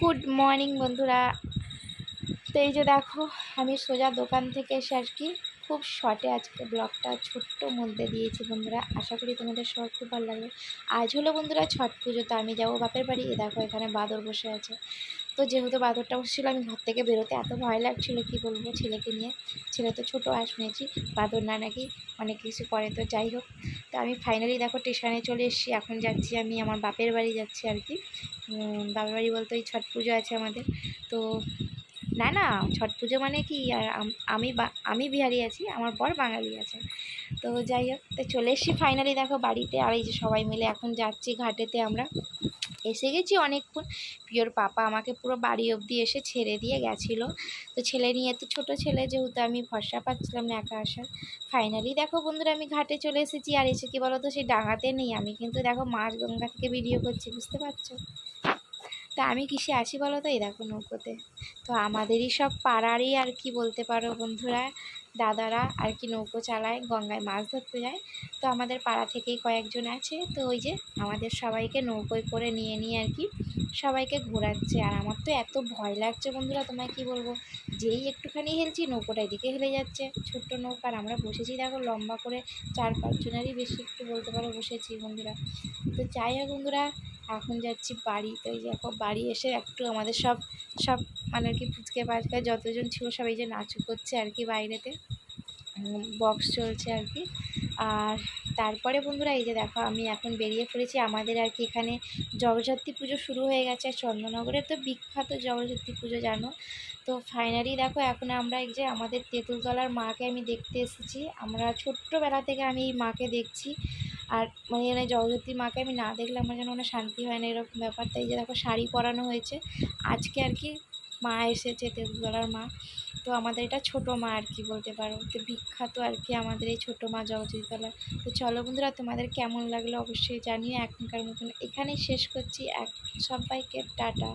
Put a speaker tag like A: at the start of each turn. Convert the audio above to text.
A: Good morning বন্ধুরা। তো এই যে দেখো, আমি সোজা দোকান থেকে এসে আর কি খুব শর্টে আজকে ব্লগটা ছোট্ট মধ্যে দিয়েছি বন্ধুরা। আশা করি তোমাদের সবার খুব ভালো লাগবে। আজ হলো বন্ধুরা ছট পুজো, তো আমি যাব বাপের বাড়ি। এ দেখো এখানে বাদর বসে আছে। তো যেহেতু বাদরটা বসেছিল, আমি ঘর থেকে বেরোতে এত ভয় লাগছিল, কী বলব ছেলেকে নিয়ে। ছেলে তো ছোটো আর শুনেছি বাদর না নাকি অনেক কিছু করে, তো যাই হোক। তো আমি ফাইনালি দেখো স্টেশনে চলে এসেছি, এখন যাচ্ছি আমি আমার বাপের বাড়ি যাচ্ছি আর কি। বাপের বাড়ি বলতে ওই ছট পুজো আছে আমাদের। তো না না, ছট পুজো মানে কি, আর আমি আমি বিহারি আছি, আমার বর বাঙালি আছে। তো যাই হোক, তো চলে এসেছি ফাইনালি দেখো বাড়িতে, আর এই যে সবাই মিলে এখন যাচ্ছি ঘাটেতে আমরা। এসে গেছি অনেকক্ষণ। পিওর পাপা আমাকে পুরো বাড়ি অবধি এসে ছেড়ে দিয়ে গেছিল। তো ছেলে নিয়ে, তো ছোটো ছেলে যেহেতু আমি ভরসা পাচ্ছিলাম না একা আসার ফাইনালি দেখো বন্ধুরা আমি ঘাটে চলে এসেছি। আর এসে কি বলো তো সেই ডাঙাতে নেই। আমি কিন্তু দেখো মাছ গঙ্গা থেকে ভিডিও করছি, বুঝতে পারছ? তা আমি কিসে আসি বলো তো? এই দেখো নৌকোতে। তো আমাদেরই সব পাড়ারই আর কি বলতে পারো বন্ধুরা? দাদারা আর কি নৌকো চালায়, গঙ্গায় মাছ ধরতে যায়। তো আমাদের পাড়া থেকেই কয়েকজন আছে। তো ওই যে আমাদের সবাইকে নৌকোয় করে নিয়ে নিয়ে আর কি সবাইকে ঘোরাচ্ছে। আর আমার তো এত ভয় লাগছে বন্ধুরা, তোমায় কি বলব? যেই একটুখানি হেলছি, নৌকোটা এদিকে হেলে যাচ্ছে। ছোট্ট নৌকা, আর আমরা বসেছি দেখো লম্বা করে, চার পাঁচজনেরই বেশি একটু বলতে পারো বসেছি বন্ধুরা। তো যাই হোক বন্ধুরা এখন যাচ্ছি বাড়ি, তো এই দেখো বাড়ি এসে একটু আমাদের সব সব মানে আর কি ফুচকে পাচকা যতজন ছিল সবাই যে নাচু করছে আর কি বাইরেতে। বক্স চলছে আর কি। আর তারপরে বন্ধুরা এই যে দেখো আমি এখন বেরিয়ে পড়েছি। আমাদের আর কি এখানে জগদ্ধাত্রী পুজো শুরু হয়ে গেছে আর চন্দননগরের তো বিখ্যাত জগদ্ধাত্রী পুজো জানো? তো ফাইনালি দেখো এখন আমরা এই যে আমাদের তেঁতুলতলার মাকে আমি দেখতে এসেছি। আমরা ছোট্টবেলা থেকে আমি এই মাকে দেখছি। আর মানে মানে জগদ্ধাত্রী মাকে আমি না দেখলে আমার যেন কোনো শান্তি হয় না, এরকম ব্যাপার। তাই যে দেখো, শাড়ি পরানো হয়েছে। আজকে আর কি মা এসেছে, তেঁতুলতলার মা। তো আমাদের এটা ছোটো মা আর কি বলতে পারো। তো বিখ্যাত আর কি আমাদের এই ছোটো মা জগদ্ধাত্রীতলা তো চলো বন্ধুরা, তোমাদের কেমন লাগল অবশ্যই জানিও। এখনকার মতন এখানেই শেষ করছি। এক সবাইকে টাটা।